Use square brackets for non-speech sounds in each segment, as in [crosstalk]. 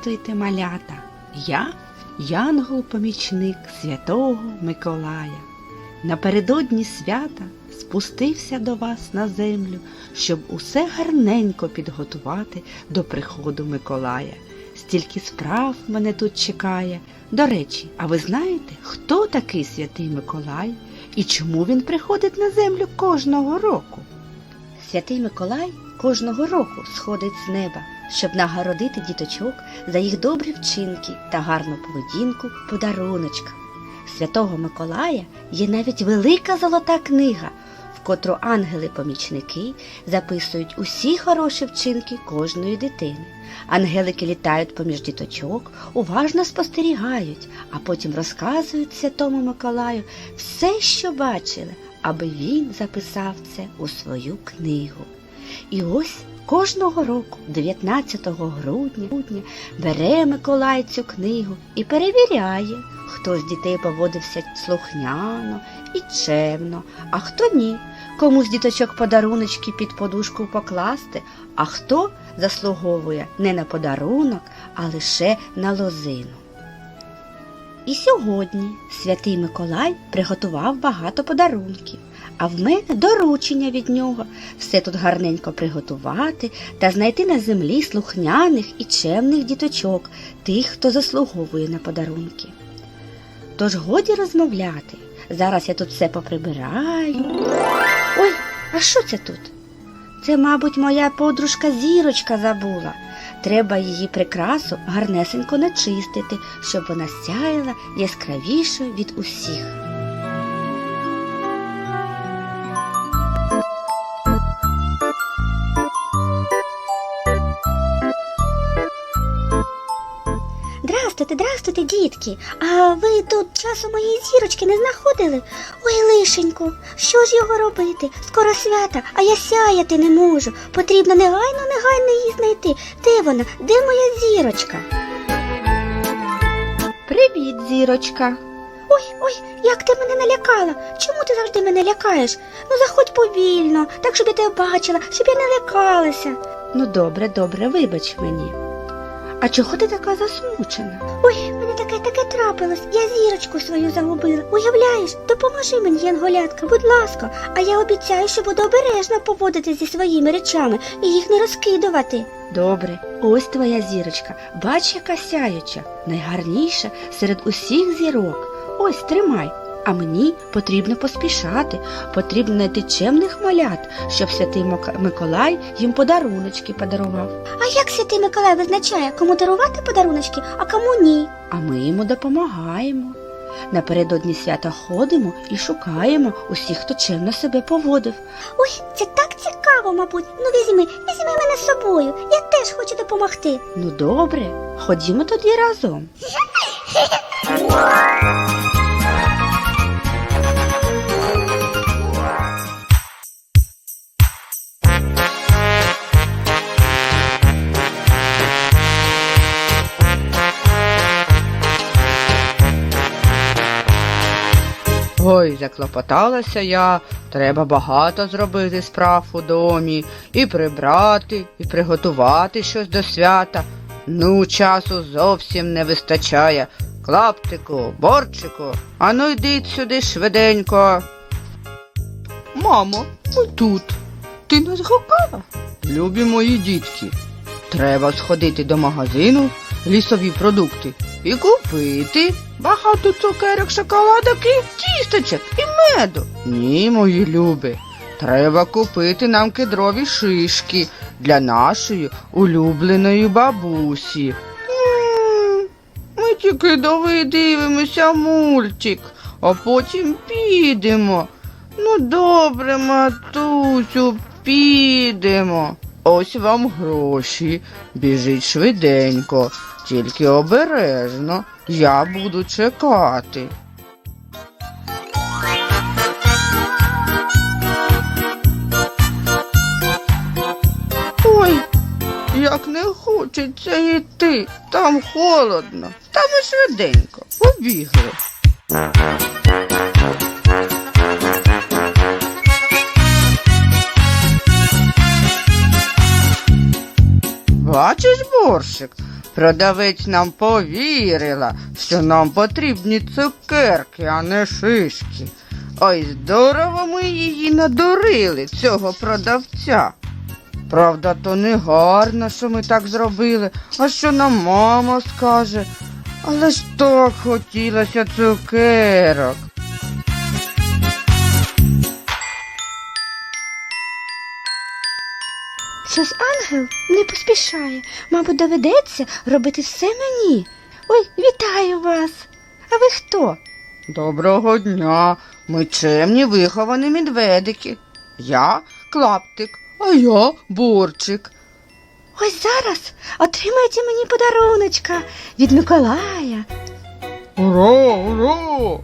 Здрастуйте, малята! Я янгол-помічник святого Миколая. Напередодні свята спустився до вас на землю, щоб усе гарненько підготувати до приходу Миколая. Стільки справ мене тут чекає. До речі, а ви знаєте, хто такий святий Миколай і чому він приходить на землю кожного року? Святий Миколай кожного року сходить з неба, щоб нагородити діточок за їх добрі вчинки та гарну поведінку подаруночка. Святого Миколая є навіть велика золота книга, в котру ангели-помічники записують усі хороші вчинки кожної дитини. Ангелики літають поміж діточок, уважно спостерігають, а потім розказують святому Миколаю все, що бачили, аби він записав це у свою книгу. І ось кожного року, 19 грудня, грудня, бере Миколай цю книгу і перевіряє, хто з дітей поводився слухняно і чемно, а хто ні. Кому з діточок подаруночки під подушку покласти, а хто заслуговує не на подарунок, а лише на лозину. І сьогодні святий Миколай приготував багато подарунків, а в мене доручення від нього все тут гарненько приготувати та знайти на землі слухняних і чемних діточок, тих, хто заслуговує на подарунки. Тож годі розмовляти. Зараз я тут все поприбираю. Ой, а що це тут? Це, мабуть, моя подружка зірочка забула. Треба її прикрасу гарнесенько начистити, щоб вона сяяла яскравішою від усіх. Дітки. А ви тут часу моєї зірочки не знаходили? Ой, лишеньку, що ж його робити? Скоро свята, а я сяяти не можу. Потрібно негайно, негайно її знайти. Де вона? Де моя зірочка? Привіт, зірочка! Ой, ой, як ти мене налякала. Чому ти завжди мене лякаєш? Ну заходь повільно, так щоб я тебе бачила, щоб я не лякалася. Ну добре, добре, вибач мені. А чого ти така засмучена? Ой, таке таке трапилось. Я зірочку свою загубила. Уявляєш, допоможи мені, Янголятка, будь ласка. А я обіцяю, що буду обережно поводити зі своїми речами і їх не розкидувати. Добре, ось твоя зірочка. Бач, яка сяюча, найгарніша серед усіх зірок. Ось тримай. А мені потрібно поспішати, потрібно знайти чемних малят, щоб святий Миколай їм подаруночки подарував. А як святий Миколай визначає, кому дарувати подаруночки, а кому ні? А ми йому допомагаємо. Напередодні свята ходимо і шукаємо усіх, хто чемно себе поводив. Ой, це так цікаво, мабуть. Ну візьми, візьми мене з собою. Я теж хочу допомогти. Ну добре, ходімо тоді разом. [laughs] Ой, заклопоталася я, треба багато зробити справ у домі, і прибрати, і приготувати щось до свята. Ну, часу зовсім не вистачає. Клаптику, борчику, ану йдіть сюди швиденько. Мамо, ми тут. Ти нас гукала? Любі мої дітки. Треба сходити до магазину лісові продукти і купити багато цукерок, шоколадок і тісточок і меду. Ні, мої любі, треба купити нам кедрові шишки для нашої улюбленої бабусі. Ми тільки дивимося мультик, а потім підемо. Ну, добре, матусю, підемо. Ось вам гроші. Біжіть швиденько, тільки обережно. Я буду чекати. Ой, як не хочеться йти, там холодно. Та ми швиденько, побігли. Бачиш, борщик, Продавець нам повірила, що нам потрібні цукерки, а не шишки. Ой, здорово ми її надурили, цього продавця. Правда, то не гарно, що ми так зробили, а що нам мама скаже. Але ж так хотілося цукерок. Щось ангел не поспішає. Мабуть, доведеться робити все мені. Ой, вітаю вас. А ви хто? Доброго дня. Ми чемні виховані медведики. Я клаптик, а я борчик. Ось зараз отримаєте мені подаруночка від Миколая. Ура, ура!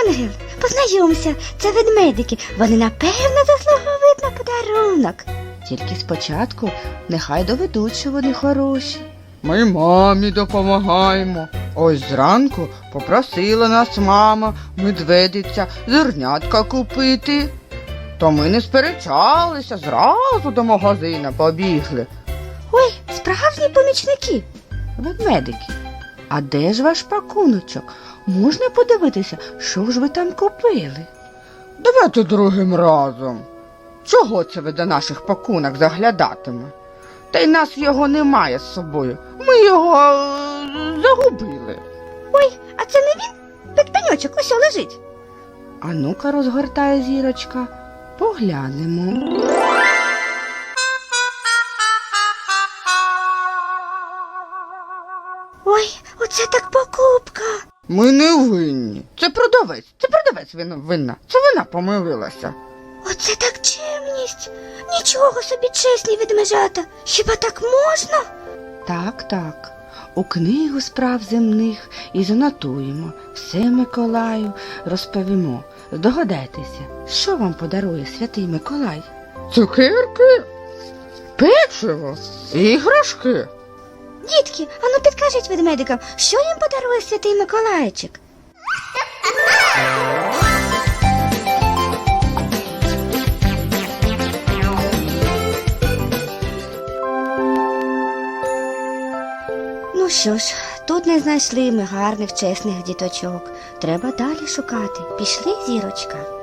Ангел, познайомся, це ведмедики. Вони напевно заслуговують на подарунок. Тільки спочатку нехай доведуть, що вони хороші. Ми мамі допомагаємо. Ось зранку попросила нас мама, медведиця, зернятка купити. То ми не сперечалися, зразу до магазина побігли. Ой, справжні помічники. Ведмедики. А де ж ваш пакуночок? Можна подивитися, що ж ви там купили? Давайте другим разом. Чого це ви до наших пакунок заглядатиме? Та й нас його немає з собою. Ми його е, загубили. Ой, а це не він? Петпеньочок ось лежить. А ну-ка розгортає зірочка. Поглянемо. Ой, оце так покупка. Ми не винні. Це продавець, це продавець винна. Це вона помилилася. Оце так чемність. Нічого собі чесні ведмежата. Хіба так можна? Так, так. У книгу справ земних і занотуємо. Все Миколаю розповімо. Здогадайтеся, що вам подарує святий Миколай? Цукерки, печиво, іграшки. Дітки, ану підкажіть ведмедикам, що їм подарує святий Миколайчик? Що ж, тут не знайшли ми гарних, чесних діточок. Треба далі шукати. Пішли, зірочка.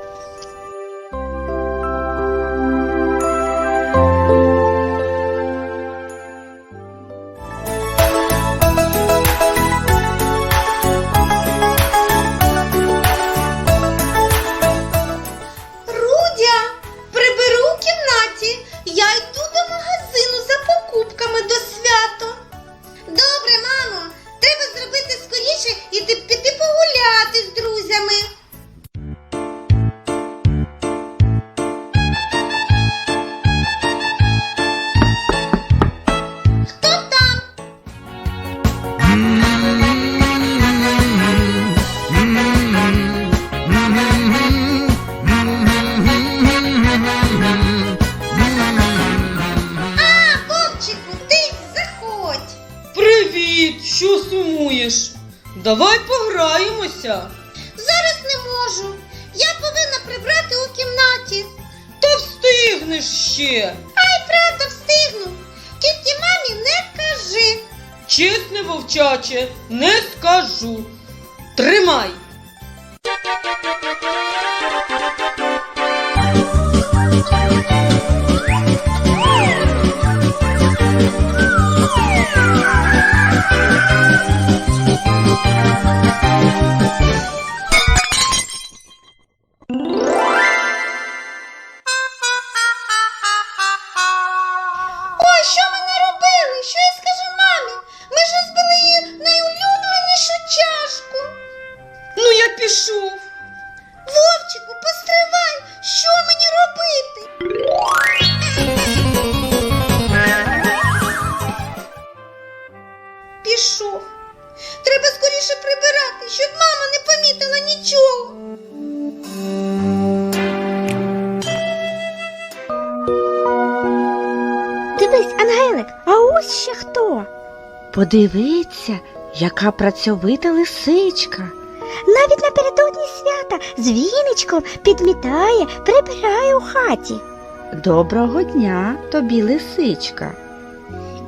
Пограємося. Зараз не можу. Я повинна прибрати у кімнаті. Та встигнеш ще. Ай, правда, встигну. Тільки мамі не кажи. Чесне вовчаче, не скажу. Тримай. Ой, ось ще хто? Подивіться, яка працьовита лисичка. Навіть напередодні свята з віничком підмітає, прибирає у хаті. Доброго дня тобі, лисичка.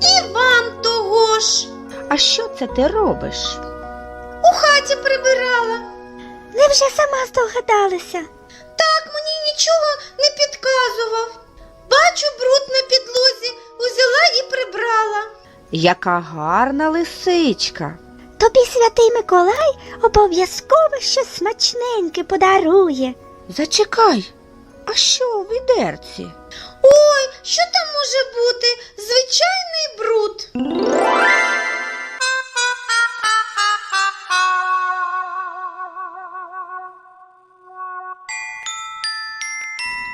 І вам того ж. А що це ти робиш? У хаті прибирала. Ви вже сама здогадалися. Так мені нічого не підказував. Бачу бруд на підлозі, узяла і прибрала. Яка гарна лисичка. Тобі святий Миколай обов'язково щось смачненьке подарує. Зачекай, а що у відерці? Ой, що там може бути? Звичайний бруд.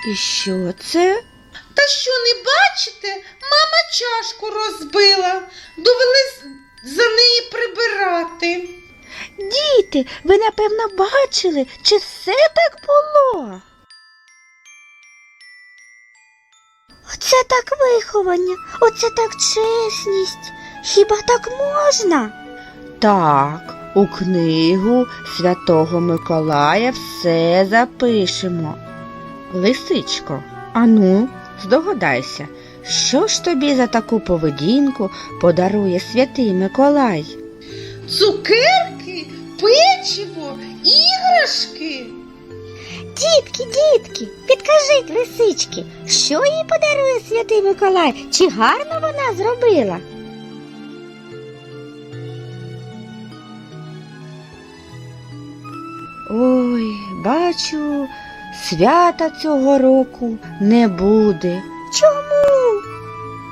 І що це? Та що не бачите? Мама чашку розбила. Довелось за неї прибирати. Діти, ви напевно бачили, чи все так було? Оце так виховання, оце так чесність. Хіба так можна? Так, у книгу Святого Миколая все запишемо. Лисичко, ану, здогадайся, що ж тобі за таку поведінку подарує святий Миколай? Цукерки, печиво, іграшки. Дітки, дітки, підкажіть лисички, що їй подарує святий Миколай? Чи гарно вона зробила? Ой, бачу, свята цього року не буде. Чому?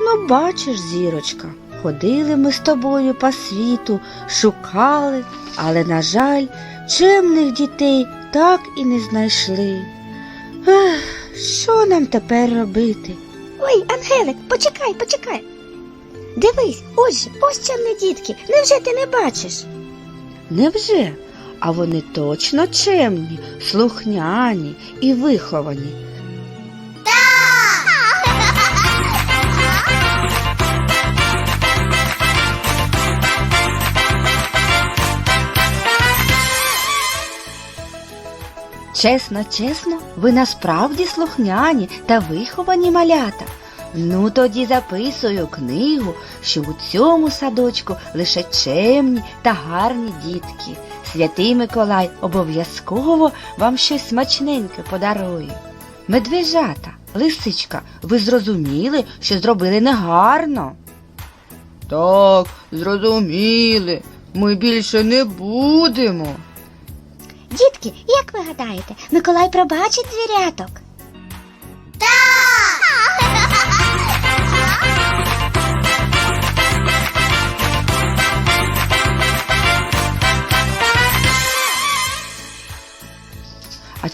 Ну, бачиш, зірочка, ходили ми з тобою по світу, шукали, але, на жаль, чемних дітей так і не знайшли. Ех, що нам тепер робити? Ой, Ангелик, почекай, почекай. Дивись, ось ось чемні дітки, невже ти не бачиш? Невже? А вони точно чемні, слухняні і виховані. Чесно, чесно, ви насправді слухняні та виховані малята. Ну тоді записую книгу, що у цьому садочку лише чемні та гарні дітки. Святий Миколай обов'язково вам щось смачненьке подарує. Медвежата, лисичка, ви зрозуміли, що зробили негарно? Так, зрозуміли. Ми більше не будемо. Дітки, як ви гадаєте, Миколай пробачить звіряток?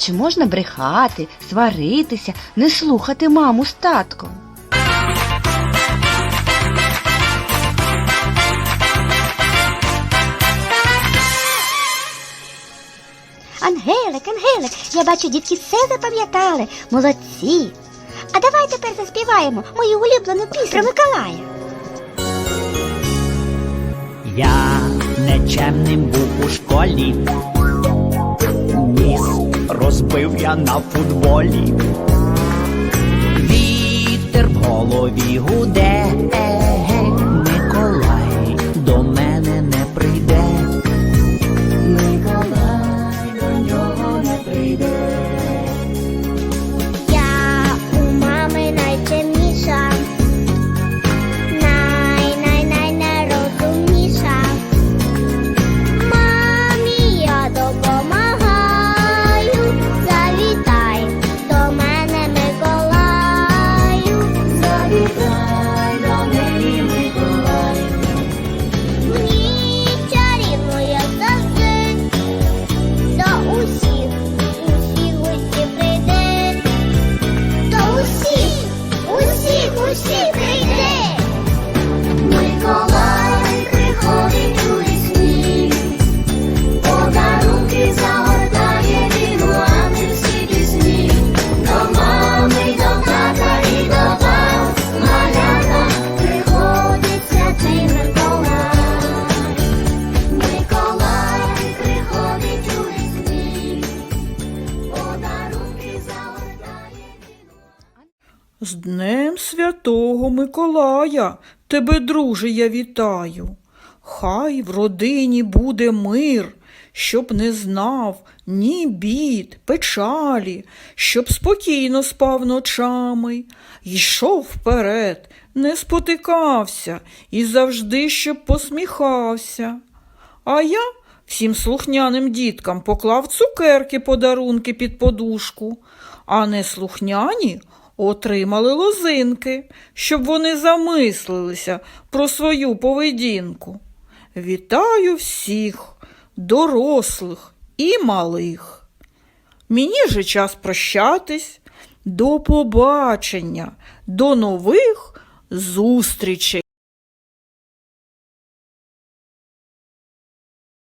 Чи можна брехати, сваритися, не слухати маму з татком? Ангелик, Ангелик, я бачу, дітки все запам'ятали. Молодці. А давай тепер заспіваємо мою улюблену пісню про Миколая. Я нечемним був у школі, розбив я на футболі. Вітер в голові гуде, З Днем Святого Миколая тебе, друже, я вітаю. Хай в родині буде мир, щоб не знав ні бід, печалі, щоб спокійно спав ночами, йшов вперед, не спотикався і завжди щоб посміхався. А я всім слухняним діткам поклав цукерки подарунки під подушку, а неслухняні отримали лозинки, щоб вони замислилися про свою поведінку. Вітаю всіх, дорослих і малих. Мені же час прощатись. До побачення, до нових зустрічей.